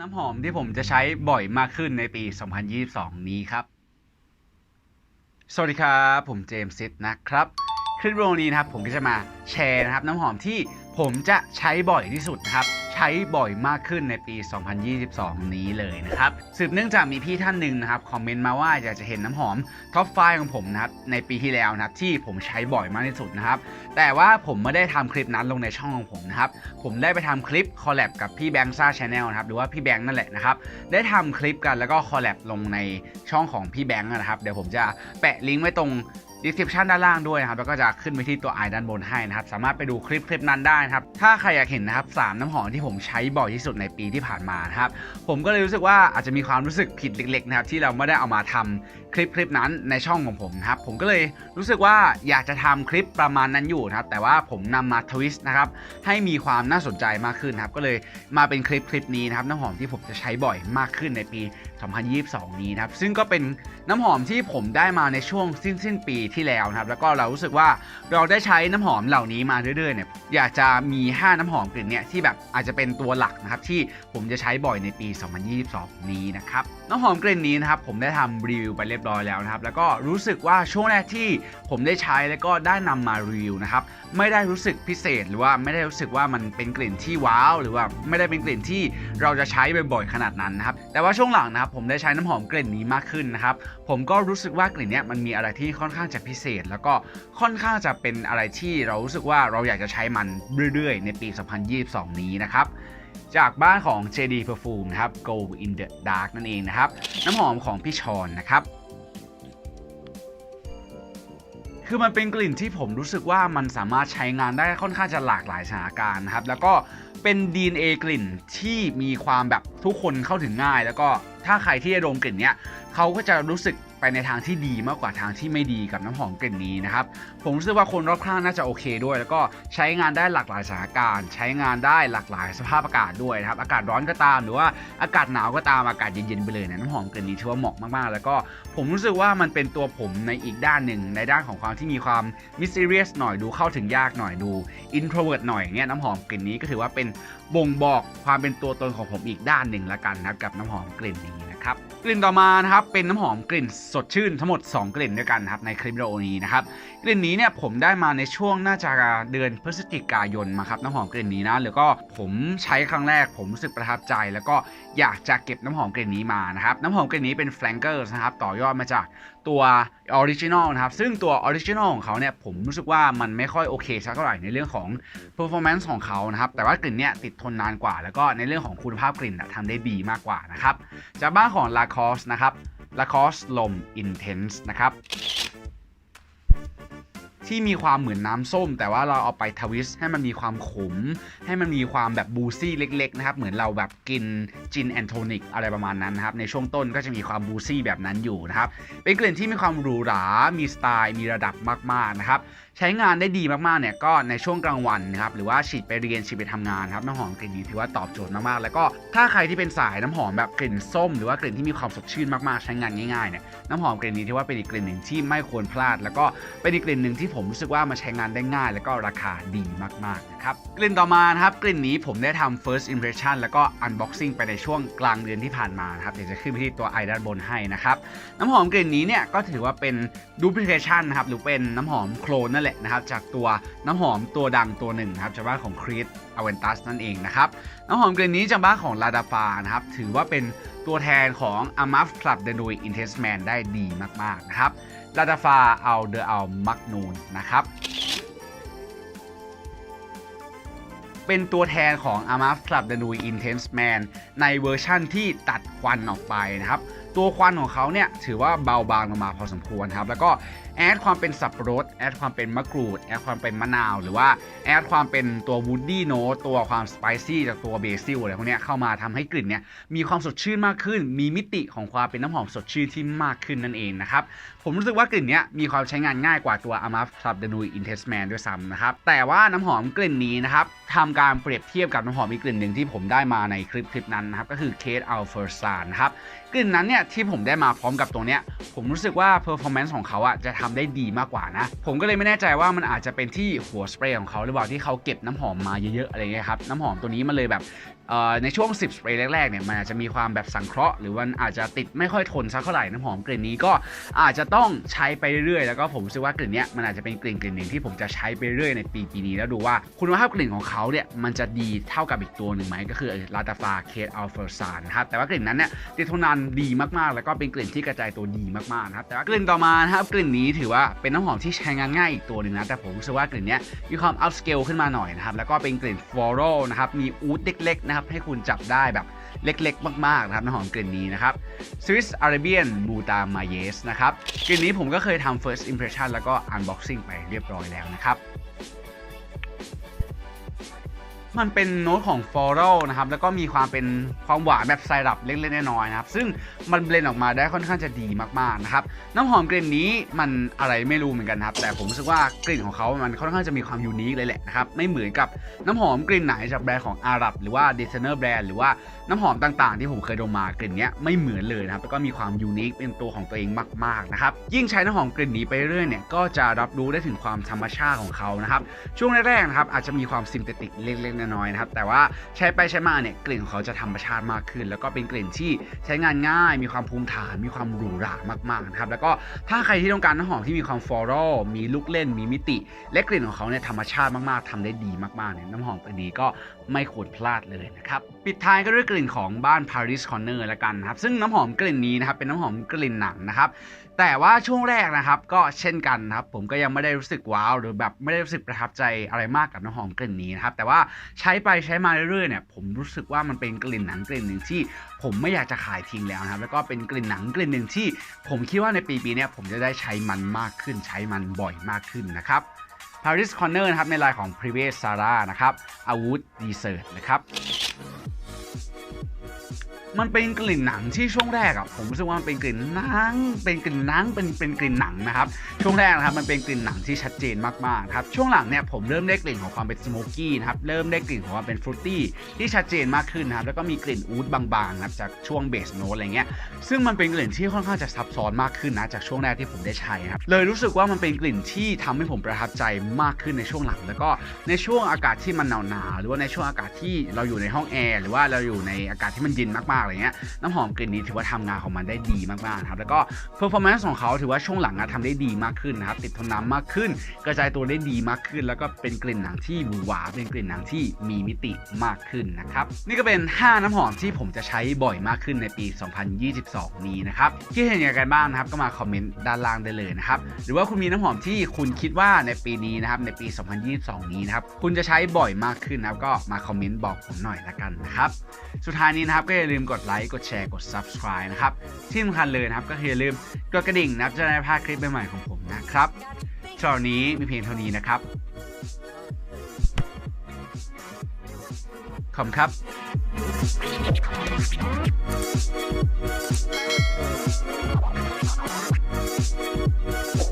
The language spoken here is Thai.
น้ำหอมที่ผมจะใช้บ่อยมากขึ้นในปี 2022 นี้ครับ สวัสดีครับ ผมเจมส์ซิดนะครับ คลิปวิดีโอนี้นะครับผมก็จะมาแชร์นะครับน้ำหอมที่ผมจะใช้บ่อยที่สุดนะครับ ช้บ่อยมากขึ้นในปี 2022 นี้เลยนะครับ สืบเนื่องจากมีพี่ท่านหนึ่งนะครับคอมเมนต์มาว่าอยากจะเห็นน้ำหอมท็อปไฟของผมนะครับในปีที่แล้วนะครับที่ผมใช้บ่อยมากที่สุดนะครับ แต่ว่าผมไม่ได้ทำคลิปนั้นลงในช่องของผมนะครับ ผมได้ไปทำคลิปคอลแลบกับพี่แบงค์ซ่าชาแนลนะครับหรือว่าพี่แบงค์นั่นแหละนะครับ ได้ทำคลิปกันแล้วก็คอลแลบลงในช่องของพี่แบงค์นะครับ เดี๋ยวผมจะแปะลิงก์ไว้ตรง description ด้านล่างด้วยนะครับแล้วก็จะขึ้นไปที่ตัวไอด้านบนให้นะครับ สามารถไปดูคลิปคลิปนั้นได้นะครับ ถ้าใครอยากเห็นนะครับสามน้ำหอมที่ผมใช้บ่อยที่สุดในปีที่ผ่านมานะครับ ผมก็เลยรู้สึกว่าอาจจะมีความรู้สึกผิดเล็กๆนะครับที่เราไม่ได้เอามาทำคลิปคลิปนั้นในช่องของผมนะครับ ผมก็เลยรู้สึกว่าอยากจะทำคลิปประมาณนั้นอยู่นะครับ แต่ว่าผมนำมาทวิสต์นะครับให้มีความน่าสนใจมากขึ้นนะครับ ก็เลยมาเป็นคลิปคลิปนี้นะครับน้ำหอมที่ผมจะใช้บ่อยมากขึ้นในปี 2022 นี้นะครับ ซึ่งก็เป็นน้ำหอมที่ผมได้มาในช่วงสิ้นสิ้นปีที่แล้วนะครับ แล้วก็เรารู้สึกว่าเราได้ใช้น้ำหอมเหล่านี้มาเรื่อยๆเนี่ย อยากจะมี 5 น้ำหอมกลิ่นเนี่ยที่แบบอาจจะเป็นตัวหลักนะครับที่ผมจะใช้บ่อยในปี 2022 นี้นะครับ น้ำหอมกลิ่นนี้นะครับผมได้ทำรีวิวไปเรียบร้อยแล้วนะครับ แล้วก็รู้สึกว่าช่วงแรกที่ผมได้ใช้แล้วก็ได้นำมารีวิวนะครับ ไม่ได้รู้สึกพิเศษหรือว่าไม่ได้รู้สึกว่ามันเป็นกลิ่นที่ว้าว หรือว่าไม่ได้เป็นกลิ่นที่เราจะใช้บ่อยๆขนาดนั้นนะครับ แต่ว่าช่วงหลังนะครับผมได้ใช้น้ำหอมกลิ่นนี้มากขึ้นนะครับผมก็รู้สึกว่ากลิ่นนี้มันมีอะไรที่ค่อนข้างจะพิเศษ แล้วก็ค่อนข้างจะเป็นอะไรที่เรารู้สึกว่าเราอยากจะใช้มันเรื่อยๆ ในปี 2022 นี้นะครับจากบ้านของ JD Perfume นะครับ Go in the Dark นั่นเองนะครับ น้ำหอมของพี่ชอนนะครับ คือมันเป็นกลิ่นที่ผมรู้สึกว่ามันสามารถใช้งานได้ค่อนข้างจะหลากหลายสถานการณ์นะครับ แล้วก็เป็น DNA กลิ่นที่มีความแบบทุกคนเข้าถึงง่าย แล้วก็ ถ้าใครที่ได้ดมกลิ่นเนี้ยเขาก็จะรู้สึก ไปในทางที่ดีมากกว่าทางที่ไม่ดีกับน้ำหอมกลิ่นนี้นะครับ ผมรู้สึกว่าคนรอบข้างน่าจะโอเคด้วย แล้วก็ใช้งานได้หลากหลายสถานการณ์ ใช้งานได้หลากหลายสภาพอากาศด้วยนะครับ อากาศร้อนก็ตาม หรือว่าอากาศหนาวก็ตาม อากาศเย็นๆไปเลยเนี่ยน้ำหอมกลิ่นนี้ถือว่าเหมาะมากๆ แล้วก็ผมรู้สึกว่ามันเป็นตัวผมในอีกด้านหนึ่ง ในด้านของความที่มีความ mysterious หน่อยดูเข้าถึงยากหน่อยดู introvert หน่อยเงี้ยน้ำหอมกลิ่นนี้ก็ถือว่าเป็นบ่งบอกความเป็นตัวตนของผมอีกด้านหนึ่งละกันนะครับกับน้ำหอมกลิ่นนี้ ครับกลิ่นต่อมานะครับเป็นน้ำหอมกลิ่นสดชื่นทั้งหมด 2 กลิ่นด้วยกันครับในคลิปวิดีโอนี้นะครับกลิ่นนี้เนี่ยผมได้มาในช่วงน่าจะเดือนพฤศจิกายนมาครับน้ำหอมกลิ่นนี้นะแล้วก็ผมใช้ครั้งแรกผมรู้สึกประทับใจ แล้วก็อยากจะเก็บน้ำหอมกลิ่นนี้มานะครับน้ำหอมกลิ่นนี้เป็นแฟลงเกอร์นะครับต่อยอดมาจาก ตัวออริจินอลนะครับ ซึ่งตัวออริจินอลของเขาเนี่ย ผมรู้สึกว่ามันไม่ค่อยโอเคสักเท่าไหร่ในเรื่องของ performance ของเขานะครับ แต่ว่ากลิ่นเนี้ยติดทนนานกว่า แล้วก็ในเรื่องของคุณภาพกลิ่นอะทำได้ดีมากกว่านะครับ จากบ้านของ Lacoste นะครับ Lacoste Lom Intense นะครับ ที่มีความเหมือนน้ำส้ม แต่ว่าเราเอาไปทวิสต์ให้มันมีความขม ให้มันมีความแบบบูซี่เล็กๆนะครับเหมือนเราแบบกินจินแอนโทนิกอะไรประมาณนั้นนะครับในช่วงต้นก็จะมีความบูซี่แบบนั้นอยู่นะครับเป็นกลิ่นที่มีความหรูหรา มีสไตล์ มีระดับมากๆนะครับ ใช้งานได้ดีมากๆเนี่ยก็ในช่วงกลางวันนะครับหรือว่าฉีดไปเรียนฉีดไปทำงานครับน้ำหอมกลิ่นนี้ถือว่าตอบโจทย์มากๆ แล้วก็ถ้าใครที่เป็นสายน้ำหอมแบบกลิ่นส้ม หรือว่ากลิ่นที่มีความสดชื่นมากๆ ใช้งานง่ายๆเนี่ยน้ำหอมกลิ่นนี้ถือว่าเป็นอีกกลิ่นหนึ่งที่ไม่ควรพลาด แล้วก็เป็นอีกกลิ่นหนึ่งที่ผมรู้สึกว่ามันใช้งานได้ง่าย แล้วก็ราคาดีมากๆนะครับกลิ่นต่อมานะครับกลิ่นนี้ผมได้ทำ first impression แล้วก็ unboxing ไปในช่วงกลางเดือนที่ผ่านมานะครับเดี๋ยวจะขึ้นไปที่ตัวไอด้านบนให้นะครับน้ำหอมกลิ่นนี้เนี่ยก็ถือว่าเป็น duplication นะครับหรือเป็นน้ำหอมโคลนนั่นแหละนะครับจากตัวน้ำหอมตัวดังตัวหนึ่งนะครับจากบ้านของ Creed Aventus นั่นเองนะครับน้ำหอมกลิ่นนี้จากบ้านของ l a d a f a นะครับถือว่าเป็นตัวแทนของ a m a f Club d e n u i Intense Man ได้ดีมากๆนะครับ l a d a f a เอาเดอเอามักนูนนะครับเป็นตัวแทนของ a m a f Club d e n u i Intense Man ในเวอร์ชั่นที่ตัดควันออกไปนะครับ ตัวควันของเขาเนี่ยถือว่าเบาบางลงมาพอสมควรครับ แล้วก็แอดความเป็นสับปะรดแอดความเป็นมะกรูดแอดความเป็นมะนาว หรือว่าแอดความเป็นตัววูดดี้โนตตัวความสไปซี่จากตัวเบซิลอะไรพวกนี้เข้ามาทำให้กลิ่นเนี่ยมีความสดชื่นมากขึ้น มีมิติของความเป็นน้ำหอมสดชื่นที่มากขึ้นนั่นเองนะครับ ผมรู้สึกว่ากลิ่นเนี้ยมีความใช้งานง่ายกว่าตัว a m a f Club d e n u i Intense Man ด้วยซ้ำนะครับ แต่ว่าน้ำหอมกลิ่นนี้นะครับทำการเปรียบเทียบกับน้ำหอมอีกกลิ่นหนึ่งที่ผมได้มาในคลิปคลิปนั้นนะครับก็คือ Kate a l f e r s a n นะครับกลิ่นนั้นเนี่ยที่ผมได้มาพร้อมกับตัวเนี้ยผมรู้สึกว่า performance ของเขาอะจะทำได้ดีมากกว่านะ ผมก็เลยไม่แน่ใจว่ามันอาจจะเป็นที่หัวสเปรย์ของเขาหรือเปล่าที่เขาเก็บน้ำหอมมาเยอะๆอะไรเงี้ยครับน้ำหอมตัวนี้มันเลยแบบ ในช่วง 10 สเปรย์แรกๆเนี่ยมันอาจจะมีความแบบสังเคราะห์หรือมันอาจจะติดไม่ค่อยทนสักเท่าไหร่น้ำหอมกลิ่นนี้ก็อาจจะต้องใช้ไปเรื่อยๆ แล้วก็ผมรู้สึกว่ากลิ่นเนี้ยมันอาจจะเป็นกลิ่นกลิ่นหนึ่งที่ผมจะใช้ไปเรื่อยในปีปีนี้แล้วดูว่าคุณภาพกลิ่นของเขาเนี่ยมันจะดีเท่ากับอีกตัวหนึ่งไหมก็คือลาตาฟาเคทอัลเฟอร์ซานนะครับแต่ว่ากลิ่นนั้นเนี่ยติดทนนานดีมากๆ แล้วก็เป็นกลิ่นที่กระจายตัวดีมากๆนะครับแต่ว่ากลิ่นต่อมานะครับกลิ่นนี้ถือว่าเป็นน้ำหอมที่ใช้งานง่ายอีกตัวหนึ่งนะแต่ผมรู้สึกว่ากลิ่นเนี้ยมีความอัพสเกลขึ้นมาหน่อยนะครับแล้วก็เป็นกลิ่นฟลอรัลนะครับมีอูดเล็กๆนะครับ ให้คุณจับได้แบบเล็กๆ มากๆนะครับน้ำหอมกลิ่นนี้นะครับ Swiss Arabian b u t a m a y e s นะครับ กลิ่นนี้ผมก็เคยทำ first impression แล้วก็ unboxing ไปเรียบร้อยแล้วนะครับ มันเป็นโน้ตของฟลอรัลนะครับแล้วก็มีความเป็นความหวานแบบไซรัปเล็กๆน้อยๆนะครับซึ่งมันเบลนออกมาได้ค่อนข้างจะดีมากๆนะครับน้ำหอมกลิ่นนี้มันอะไรไม่รู้เหมือนกันครับแต่ผมรู้สึกว่ากลิ่นของเขามันค่อนข้างจะมีความยูนิคเลยแหละนะครับไม่เหมือนกับน้ำหอมกลิ่นไหนจากแบรนด์ของอาหรับ หรือว่าดีไซเนอร์แบรนด์หรือว่าน้ำหอมต่างๆ ที่ผมเคยดมมากลิ่นเนี้ยไม่เหมือนเลยนะครับแล้วก็มีความยูนิคเป็นตัวของตัวเองมากๆนะครับยิ่งใช้น้ำหอมกลิ่นนี้ไปเรื่อยๆเนี่ยก็จะรับรู้ได้ถึงความธรรมชาติของเขานะครับช่วงแรกๆนะครับอาจจะมีความซินเทติกเล็กๆน้อยๆนะครับ แต่ว่าใช้ไปใช้มาเนี่ยกลิ่นของเขาจะธรรมชาติมากขึ้น แล้วก็เป็นกลิ่นที่ใช้งานง่าย มีความภูมิฐาน มีความหรูหรามากๆนะครับ แล้วก็ถ้าใครที่ต้องการน้ำหอมที่มีความฟลอรัลมีลูกเล่น มีมิติ และกลิ่นของเขาเนี่ยธรรมชาติมากๆทำได้ดีมากๆเนี่ยน้ำหอมตัวนี้ก็ไม่ควรพลาดเลยนะครับ ปิดท้ายก็ด้วยกลิ่นของบ้าน Paris Corner ละกันนะครับ ซึ่งน้ำหอมกลิ่นนี้นะครับเป็นน้ำหอมกลิ่นหนังนะครับ แต่ว่าช่วงแรกนะครับก็เช่นกันนะครับ ผมก็ยังไม่ได้รู้สึกว้าวหรือแบบไม่ได้รู้สึกประทับใจอะไรมากกับน้ำหอมกลิ่นนี้นะครับ แต่ว่าใช้ไปใช้มาเรื่อยๆเนี่ยผมรู้สึกว่ามันเป็นกลิ่นหนังกลิ่นหนึ่งที่ ผมไม่อยากจะขายทิ้งแล้วนะครับ แล้วก็เป็นกลิ่นหนังกลิ่นหนึ่งที่ ผมคิดว่าในปีปีนี้ผมจะได้ใช้มันมากขึ้น ใช้มันบ่อยมากขึ้นนะครับ Paris Corner นะครับในลายของ Privé Sara นะครับอาวุธดีเซอร์นะครับ มันเป็นกลิ่นหนังที่ช่วงแรกอะผมรู้สึกว่ามันเป็นกลิ่นหนัง เป็นกลิ่นหนังเป็นเป็นกลิ่นหนังนะครับช่วงแรกนะครับมันเป็นกลิ่นหนังที่ชัดเจนมากๆครับช่วงหลังเนี่ยผมเริ่มได้กลิ่นของความเป็นสโมกี้นะครับเริ่มได้กลิ่นของความเป็นฟรุตตี้ที่ชัดเจนมากขึ้นนะครับแล้วก็มีกลิ่นอูดบางๆนะครับจากช่วงเบสโนตอะไรเงี้ยซึ่งมันเป็นกลิ่นที่ค่อนข้างจะซับซ้อนมากขึ้นนะจากช่วงแรกที่ผมได้ใช้ครับเลยรู้สึกว่ามันเป็นกลิ่นที่ทำให้ผมประทับใจมากขึ้นในช่วงหลัง แล้วก็ในช่วงอากาศที่มันหนาวๆหรือว่าในช่วงอากาศที่เราอยู่ในห้องแอร์หรือว่าเราอยู่ในอากาศที่มันเย็นมากๆอะไรเงี้ยน้ำหอมกลิ่นนี้ถือว่าทำงานของมันได้ดีมากๆครับแล้วก็ performance ของเขาถือว่าช่วงหลังอะทำได้ดีมากขึ้นนะครับติดทนน้ำมากขึ้น กระจายตัวได้ดีมากขึ้น แล้วก็เป็นกลิ่นหนังที่หวือหวาเป็นกลิ่นหนังที่มีมิติมากขึ้นนะครับนี่ก็เป็น 5 น้ำหอมที่ผมจะใช้บ่อยมากขึ้นในปี 2022 นี้นะครับคิดเห็นอย่างไรกันบ้างนะครับก็มาคอมเมนต์ด้านล่างได้เลยนะครับหรือว่าคุณมีน้ำหอมที่คุณคิดว่าในปีนี้นะครับในปี 2022 นี้นะครับคุณจะใช้บ่อยมากขึ้นนะครับก็มาคอมเมนต์บอกผมหน่อยละกันนะครับสุดท้ายนี้นะครับก็อย่าลืมกดดไลค์กดแชร์กด subscribe นะครับ ที่สำคัญเลยนะครับก็คืออย่าลืมกดกระดิ่งนับจะได้พลาดคลิปใหม่ๆของผมนะครับสำหรันี้มีเพียงเท่านี้นะครับ ขอบครับ Oh.